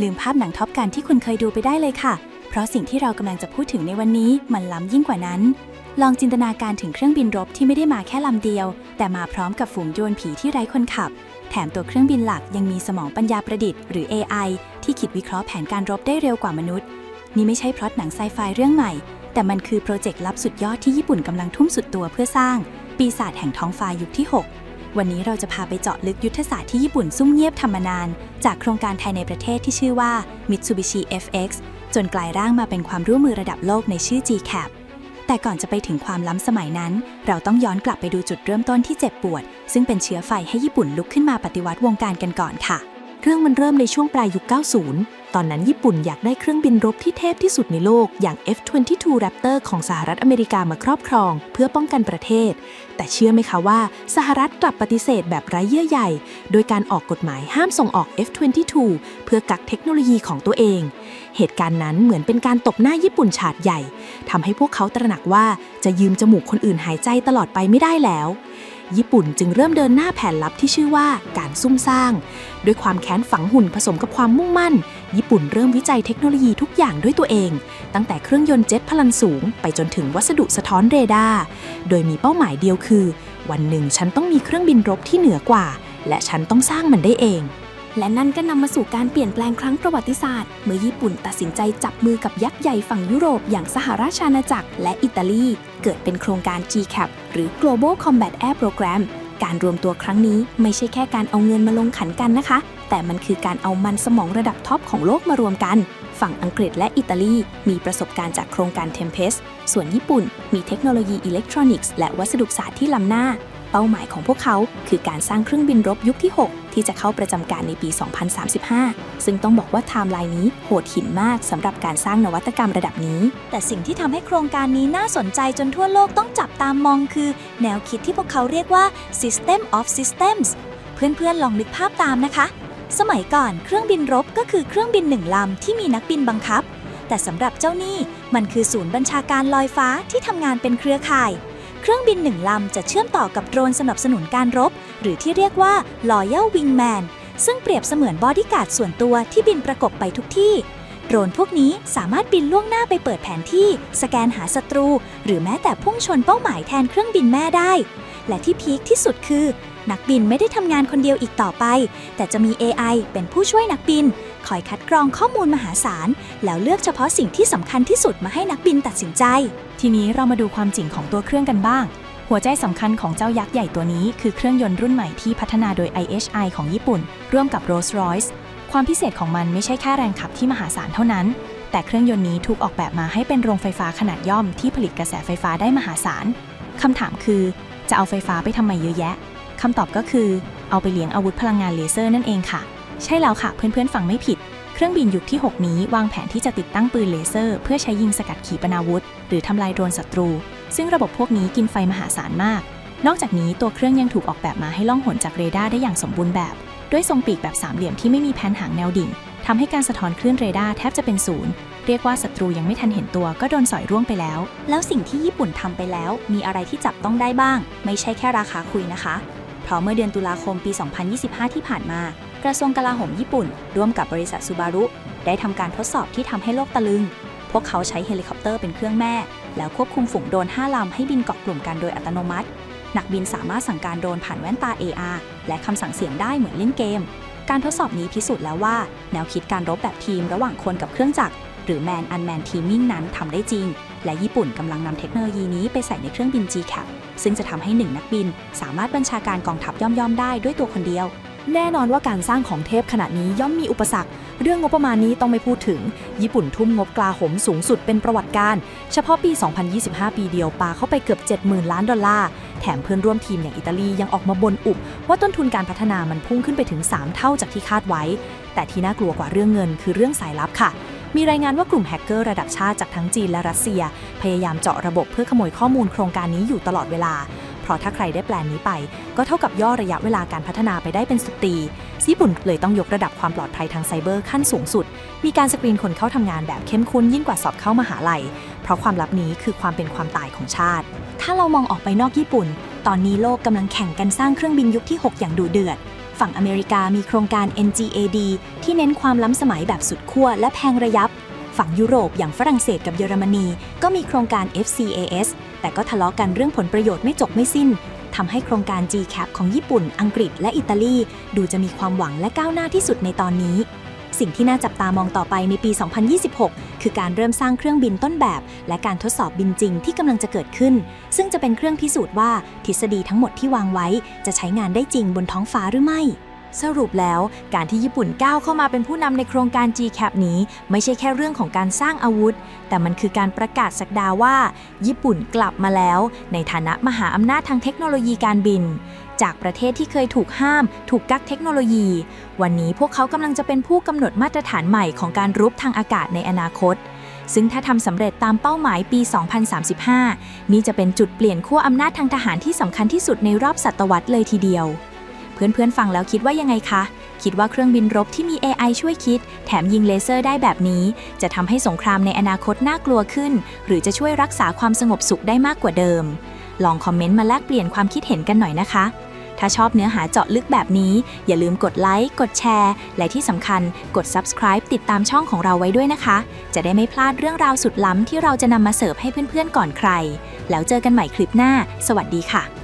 ลืมภาพหนังท็อปกันที่คุณเคยดูไปได้เลยค่ะ เพราะสิ่งที่เรากำลังจะพูดถึงในวันนี้มันล้ำยิ่งกว่านั้น ลองจินตนาการถึงเครื่องบินรบที่ไม่ได้มาแค่ลำเดียว แต่มาพร้อมกับฝูงโจรผีที่ไร้คนขับ แถมตัวเครื่องบินหลักยังมีสมองปัญญาประดิษฐ์หรือ AI ที่คิดวิเคราะห์แผนการรบได้เร็วกว่ามนุษย์ นี่ไม่ใช่พล็อตหนังไซไฟเรื่องใหม่ แต่มันคือโปรเจกต์ลับสุดยอดที่ญี่ปุ่นกำลังทุ่มสุดตัวเพื่อสร้าง ปีศาจแห่งท้องฟ้ายุคที่ 6 วันนี้เราจะพาไปเจาะลึกยุทธศาสตร์ที่ญี่ปุ่นซุ่มเงียบทำมานาน จากโครงการไทยในประเทศที่ชื่อว่า Mitsubishi FX จนกลายร่างมาเป็นความร่วมมือระดับโลกในชื่อ GCAP แต่ก่อนจะไปถึงความล้ำสมัยนั้น เราต้องย้อนกลับไปดูจุดเริ่มต้นที่เจ็บปวด ซึ่งเป็นเชื้อไฟให้ญี่ปุ่นลุกขึ้นมาปฏิวัติวงการกันก่อนค่ะ เรื่องมันเริ่มในช่วงปลายยุค 90 ตอนนั้นญี่ปุ่นอยากได้เครื่องบินรบที่เทพที่สุดในโลกอย่าง F-22 Raptor ของสหรัฐอเมริกามาครอบครอง เพื่อป้องกันประเทศ แต่เชื่อไหมคะว่า สหรัฐกลับปฏิเสธแบบไร้เยื่อใยโดยการออกกฎหมายห้ามส่งออก F-22 เพื่อกักเทคโนโลยีของตัวเอง เหตุการณ์นั้นเหมือนเป็นการตบหน้าญี่ปุ่นฉาดใหญ่ทำให้พวกเขาตระหนักว่าจะยืมจมูกคนอื่นหายใจตลอดไปไม่ได้แล้ว ญี่ปุ่นจึงเริ่มเดินหน้าแผนลับที่ชื่อว่าการซุ่มสร้าง ด้วยความแค้นฝังหุ่นผสมกับความมุ่งมั่น ญี่ปุ่นเริ่มวิจัยเทคโนโลยีทุกอย่างด้วยตัวเอง ตั้งแต่เครื่องยนต์เจ็ตพลังสูง ไปจนถึงวัสดุสะท้อนเรดาร์ โดยมีเป้าหมายเดียวคือ วันหนึ่งฉันต้องมีเครื่องบินรบที่เหนือกว่า และฉันต้องสร้างมันได้เอง และนั่นก็นำมาสู่การเปลี่ยนแปลงครั้งประวัติศาสตร์ เมื่อญี่ปุ่นตัดสินใจจับมือกับยักษ์ใหญ่ฝั่งยุโรปอย่างสหราชอาณาจักรและอิตาลี เกิดเป็นโครงการ GCAP หรือ Global Combat Air Program การรวมตัวครั้งนี้ไม่ใช่แค่การเอาเงินมาลงขันกันนะคะ แต่มันคือการเอามันสมองระดับท็อปของโลกมารวมกัน ฝั่งอังกฤษและอิตาลี มีประสบการณ์จากโครงการ Tempest ส่วนญี่ปุ่น มีเทคโนโลยีอิเล็กทรอนิกส์และวัสดุศาสตร์ที่ล้ำหน้า เป้าหมายของพวกเขา คือการสร้างเครื่องบินรบยุคที่ 6 ที่จะเข้าประจำการในปี 2035 ซึ่งต้องบอกว่าไทม์ไลน์นี้โหดหินมากสำหรับการสร้างนวัตกรรมระดับนี้ แต่สิ่งที่ทำให้โครงการนี้น่าสนใจจนทั่วโลกต้องจับตามมองคือ แนวคิดที่พวกเขาเรียกว่า System of Systems เพื่อนๆลองนึกภาพตามนะคะ สมัยก่อนเครื่องบินรบก็คือเครื่องบินหนึ่งลำที่มีนักบินบังคับ แต่สำหรับเจ้านี่มันคือศูนย์บัญชาการลอยฟ้าที่ทำงานเป็นเครือข่าย ครื่องบินหนึ่งลำจะเชื่อมต่อกับโดรนสนับสนุนการรบ หรือที่เรียกว่า Loyal Wingman ซึ่งเปรียบเสมือนบอดี้การ์ดส่วนตัวที่บินประกบไปทุกที่ โดรนพวกนี้สามารถบินล่วงหน้าไปเปิดแผนที่ สแกนหาศัตรู หรือแม้แต่พุ่งชนเป้าหมายแทนเครื่องบินแม่ได้ และที่พีคที่สุดคือ นักบินไม่ได้ทำงานคนเดียวอีกต่อไป แต่จะมี AI เป็นผู้ช่วยนักบิน คอยคัดกรองข้อมูลมหาศาล แล้วเลือกเฉพาะสิ่งที่สำคัญที่สุดมาให้นักบินตัดสินใจ ทีนี้เรามาดูความจริงของตัวเครื่องกันบ้าง หัวใจสำคัญของเจ้ายักษ์ใหญ่ตัวนี้ คือเครื่องยนต์รุ่นใหม่ที่พัฒนาโดย IHI ของญี่ปุ่น ร่วมกับ Rolls-Royce ความพิเศษของมันไม่ใช่แค่แรงขับที่มหาศาลเท่านั้น แต่เครื่องยนต์นี้ถูกออกแบบมาให้เป็นโรงไฟฟ้าขนาดย่อมที่ผลิตกระแสไฟฟ้าได้มหาศาลคำถามคือ จะเอาไฟฟ้าไปทำไมเยอะแยะคำตอบก็คือเอาไปเลี้ยงอาวุธพลังงานเลเซอร์นั่นเองค่ะ ใช่แล้วค่ะ เพื่อนๆฟังไม่ผิด เครื่องบินยุคที่ 6 นี้วางแผนที่จะติดตั้งปืนเลเซอร์ เพื่อใช้ยิงสกัดขีปนาวุธ หรือทำลายโดรนศัตรู ซึ่งระบบพวกนี้กินไฟมหาศาลมาก นอกจากนี้ตัวเครื่องยังถูกออกแบบมาให้ล่องหนจากเรดาร์ได้อย่างสมบูรณ์แบบ ด้วยทรงปีกแบบสามเหลี่ยมที่ไม่มีแผนหางแนวดิ่งทำให้การสะท้อนคลื่นเรดาร์แทบจะเป็นศูนย์ เรียกว่าศัตรูยังไม่ทันเห็นตัวก็โดนสอยร่วงไปแล้ว แล้วสิ่งที่ญี่ปุ่นทำไปแล้ว มีอะไรที่จับต้องได้บ้าง ไม่ใช่แค่ราคาคุยนะคะ เพราะเมื่อเดือนตุลาคมปี 2025 ที่ผ่านมา กระทรวงกลาโหมญี่ปุ่น ร่วมกับบริษัทซูบารุได้ทำการทดสอบที่ทำให้โลกตะลึง พวกเขาใช้เฮลิคอปเตอร์เป็นเครื่องแม่ แล้วควบคุมฝูงโดรน5ลำให้บินเกาะกลุ่มกันโดยอัตโนมัติ นักบินสามารถสั่งการโดรนผ่านแว่นตา AR และคำสั่งเสียงได้เหมือนเล่นเกม การทดสอบนี้พิสูจน์แล้วว่า แนวคิดการรบแบบทีมระหว่างคนกับเครื่องจักร หรือ Man Unmanned Teaming นั้นทำได้จริง และญี่ปุ่นกำลังนำเทคโนโลยีนี้ไปใส่ในเครื่องบิน GCAP ซึ่งจะทำให้หนึ่งนักบิน สามารถบัญชาการกองทัพย่อมๆได้ด้วยตัวคนเดียว แน่นอนว่าการสร้างของเทพขนาดนี้ย่อมมีอุปสรรค เรื่องงบประมาณนี้ต้องไม่พูดถึง ญี่ปุ่นทุ่มงบกลาโหมสูงสุดเป็นประวัติการ เฉพาะปี 2025 ปีเดียวปาเข้าไปเกือบ 70,000 ล้านดอลลาร์ แถมเพื่อนร่วมทีมอย่างอิตาลียังออกมาบนอุบ ว่าต้นทุนการพัฒนามันพุ่งขึ้นไปถึง 3 เท่าจากที่คาดไว้ แต่ที่น่ากลัวกว่าเรื่องเงินคือเรื่องสายลับค่ะ มีรายงานว่ากลุ่มแฮกเกอร์ระดับชาติจากทั้งจีนและรัสเซีย พยายามเจาะระบบเพื่อขโมยข้อมูลโครงการนี้อยู่ตลอดเวลา เพราะถ้าใครได้แปลนนี้ไป ก็เท่ากับย่อระยะเวลาการพัฒนาไปได้เป็นสุดปีญี่ปุ่นเลยต้องยกระดับความปลอดภัยทางไซเบอร์ขั้นสูงสุด มีการสกรีนคนเข้าทำงานแบบเข้มข้นยิ่งกว่าสอบเข้ามหาลัย เพราะความลับนี้คือความเป็นความตายของชาติ ถ้าเรามองออกไปนอกญี่ปุ่น ตอนนี้โลกกำลังแข่งกันสร้างเครื่องบินยุคที่ 6 อย่างดุเดือด ฝั่งอเมริกามีโครงการ NGAD ที่เน้นความล้ำสมัยแบบสุดขั้วและแพงระยับ ฝั่งยุโรปอย่างฝรั่งเศสกับเยอรมนี ก็มีโครงการ FCAS แต่ก็ทะเลาะกันเรื่องผลประโยชน์ไม่จบไม่สิ้นทำให้โครงการ GCAP ของญี่ปุ่น อังกฤษ และอิตาลี ดูจะมีความหวังและก้าวหน้าที่สุดในตอนนี้ สิ่งที่น่าจับตามองต่อไปในปี 2026 คือการเริ่มสร้างเครื่องบินต้นแบบ และการทดสอบบินจริงที่กำลังจะเกิดขึ้น ซึ่งจะเป็นเครื่องพิสูจน์ว่าทฤษฎีทั้งหมดที่วางไว้ จะใช้งานได้จริงบนท้องฟ้าหรือไม่ สรุปแล้วการที่ญี่ปุ่นก้าวเข้ามาเป็นผู้นำในโครงการ GCAP นี้ ไม่ใช่แค่เรื่องของการสร้างอาวุธ แต่มันคือการประกาศสักดาว่า ญี่ปุ่นกลับมาแล้ว ในฐานะมหาอำนาจทางเทคโนโลยีการบิน จากประเทศที่เคยถูกห้าม ถูกกักเทคโนโลยี วันนี้พวกเขากำลังจะเป็นผู้กำหนดมาตรฐานใหม่ของการรุกทางอากาศในอนาคตซึ่งถ้าทำสำเร็จตามเป้าหมายปี 2035 นี่จะเป็นจุดเปลี่ยนขั้วอำนาจทางทหารที่สำคัญที่สุดในรอบศตวรรษเลยทีเดียว เพื่อนๆฟังแล้วคิดว่ายังไงคะ คิดว่าเครื่องบินรบที่มี AI ช่วยคิด แถมยิงเลเซอร์ได้แบบนี้ จะทำให้สงครามในอนาคตน่ากลัวขึ้น หรือจะช่วยรักษาความสงบสุขได้มากกว่าเดิม ลองคอมเมนต์มาแลกเปลี่ยนความคิดเห็นกันหน่อยนะคะ ถ้าชอบเนื้อหาเจาะลึกแบบนี้ อย่าลืมกดไลค์ กดแชร์ และที่สำคัญกด subscribe ติดตามช่องของเราไว้ด้วยนะคะ จะได้ไม่พลาดเรื่องราวสุดล้ำที่เราจะนำมาเสิร์ฟให้เพื่อนๆก่อนใคร แล้วเจอกันใหม่คลิปหน้า สวัสดีค่ะ